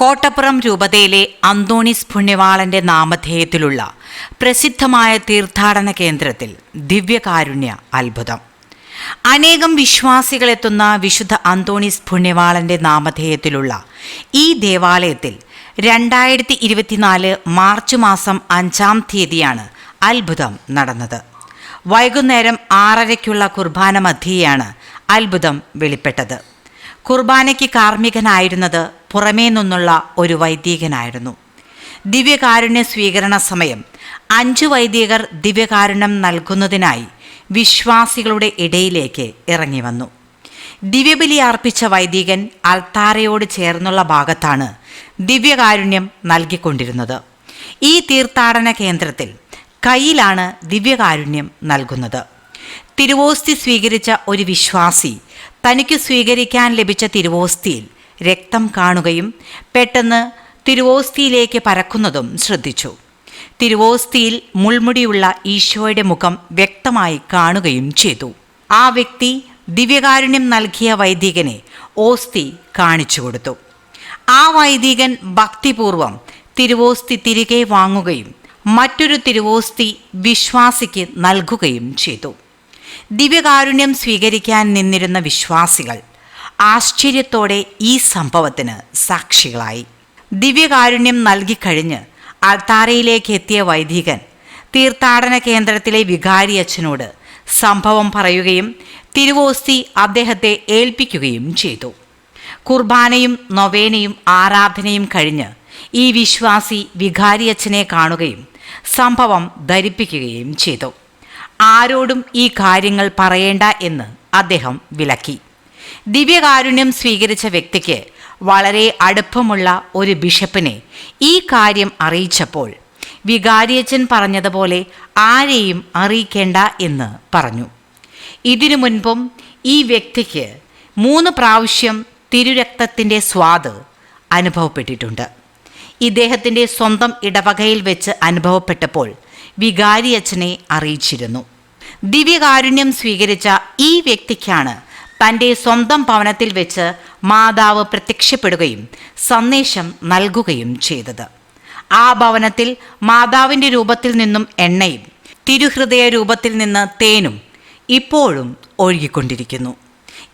കോട്ടപ്പുറം രൂപതയിലെ അന്തോണിസ് പുണ്യവാളന്റെ നാമധേയത്തിലുള്ള പ്രസിദ്ധമായ തീർത്ഥാടന കേന്ദ്രത്തിൽ ദിവ്യകാരുണ്യ അത്ഭുതം. അനേകം വിശ്വാസികളെത്തുന്ന വിശുദ്ധ അന്തോണിസ് പുണ്യവാളന്റെ നാമധേയത്തിലുള്ള ഈ ദേവാലയത്തിൽ രണ്ടായിരത്തി ഇരുപത്തിനാല് മാർച്ച് മാസം അഞ്ചാം തീയതിയാണ് അത്ഭുതം നടന്നത്. വൈകുന്നേരം ആറരയ്ക്കുള്ള കുർബാന മധ്യയാണ് അത്ഭുതം വെളിപ്പെട്ടത്. കുർബാനയ്ക്ക് കാർമ്മികനായിരുന്നത് പുറമേ നിന്നുള്ള ഒരു വൈദികനായിരുന്നു. ദിവ്യകാരുണ്യ സ്വീകരണ സമയം. അഞ്ചു വൈദികർ ദിവ്യകാരുണ്യം നൽകുന്നതിനായി വിശ്വാസികളുടെ ഇടയിലേക്ക് ഇറങ്ങി വന്നു. ദിവ്യബലി അർപ്പിച്ച വൈദികൻ അൾത്താരയോട് ചേർന്നുള്ള ഭാഗത്താണ് ദിവ്യകാരുണ്യം നൽകിക്കൊണ്ടിരുന്നത്. ഈ തീർത്ഥാടന കേന്ദ്രത്തിൽ കയ്യിലാണ് ദിവ്യകാരുണ്യം നൽകുന്നത്. തിരുവോസ്തി സ്വീകരിച്ച ഒരു വിശ്വാസി തനിക്ക് സ്വീകരിക്കാൻ ലഭിച്ച തിരുവോസ്തിയിൽ രക്തം കാണുകയും പെട്ടെന്ന് തിരുവോസ്തിയിലേക്ക് പറക്കുന്നതും ശ്രദ്ധിച്ചു. തിരുവോസ്തിയിൽ മുൾമുടിയുള്ള ഈശോയുടെ മുഖം വ്യക്തമായി കാണുകയും ചെയ്തു. ആ വ്യക്തി ദിവ്യകാരുണ്യം നൽകിയ വൈദികനെ ഓസ്തി കാണിച്ചു കൊടുത്തു. ആ വൈദികൻ ഭക്തിപൂർവം തിരുവോസ്തി തിരികെ വാങ്ങുകയും മറ്റൊരു തിരുവോസ്തി വിശ്വാസിക്ക് നൽകുകയും ചെയ്തു. ദിവ്യകാരുണ്യം സ്വീകരിക്കാൻ നിന്നിരുന്ന വിശ്വാസികൾ ആശ്ചര്യത്തോടെ ഈ സംഭവത്തിന് സാക്ഷികളായി. ദിവ്യകാരുണ്യം നൽകിക്കഴിഞ്ഞ് അൾത്താരയിലേക്ക് എത്തിയ വൈദികൻ തീർത്ഥാടന കേന്ദ്രത്തിലെ വികാരി അച്ഛനോട് സംഭവം പറയുകയും തിരുവോസ്തി അദ്ദേഹത്തെ ഏൽപ്പിക്കുകയും ചെയ്തു. കുർബാനയും നൊവേനയും ആരാധനയും കഴിഞ്ഞ് ഈ വിശ്വാസി വികാരിയച്ഛനെ കാണുകയും സംഭവം ധരിപ്പിക്കുകയും ചെയ്തു. ആരോടും ഈ കാര്യങ്ങൾ പറയേണ്ട എന്ന് അദ്ദേഹം വിലക്കി. ദിവ്യകാരുണ്യം സ്വീകരിച്ച വ്യക്തിക്ക് വളരെ അടുപ്പമുള്ള ഒരു ബിഷപ്പിനെ ഈ കാര്യം അറിയിച്ചപ്പോൾ വികാരിയച്ചൻ പറഞ്ഞതുപോലെ ആരെയും അറിയിക്കേണ്ട എന്ന് പറഞ്ഞു. ഇതിനു മുൻപും ഈ വ്യക്തിക്ക് മൂന്ന് പ്രാവശ്യം തിരുരക്തത്തിന്റെ സ്വാദ് അനുഭവപ്പെട്ടിട്ടുണ്ട്. ഇദ്ദേഹത്തിന്റെ സ്വന്തം ഇടവകയിൽ വെച്ച് അനുഭവപ്പെട്ടപ്പോൾ വികാരിയച്ഛനെ അറിയിച്ചിരുന്നു. ദിവ്യകാരുണ്യം സ്വീകരിച്ച ഈ വ്യക്തിക്കാണ് തന്റെ സ്വന്തം ഭവനത്തിൽ വെച്ച് മാതാവ് പ്രത്യക്ഷപ്പെടുകയും സന്ദേശം നൽകുകയും ചെയ്തത്. ആ ഭവനത്തിൽ മാതാവിന്റെ രൂപത്തിൽ നിന്നും എണ്ണയും തിരുഹൃദയ രൂപത്തിൽ നിന്ന് തേനും ഇപ്പോഴും ഒഴുകിക്കൊണ്ടിരിക്കുന്നു.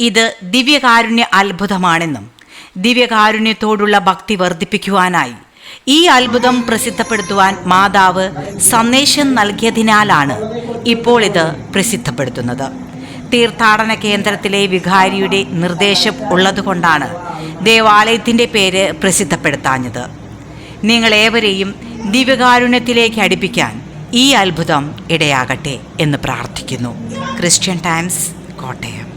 ഇത് ദിവ്യകാരുണ്യ അത്ഭുതമാണെന്നും ദിവ്യകാരുണ്യത്തോടുള്ള ഭക്തി വർദ്ധിപ്പിക്കുവാനായി ഈ അത്ഭുതം പ്രസിദ്ധപ്പെടുത്തുവാൻ മാതാവ് സന്ദേശം നൽകിയതിനാലാണ് ഇപ്പോൾ ഇത് പ്രസിദ്ധപ്പെടുത്തുന്നത്. തീർത്ഥാടന കേന്ദ്രത്തിലെ വികാരിയുടെ നിർദ്ദേശം ഉള്ളതുകൊണ്ടാണ് ദേവാലയത്തിന്റെ പേര് പ്രസിദ്ധപ്പെടുത്താഞ്ഞത്. നിങ്ങളേവരെയും ദിവ്യകാരുണ്യത്തിലേക്ക് അടുപ്പിക്കാൻ ഈ അത്ഭുതം ഇടയാകട്ടെ എന്ന് പ്രാർത്ഥിക്കുന്നു. Christian Times Kottayam.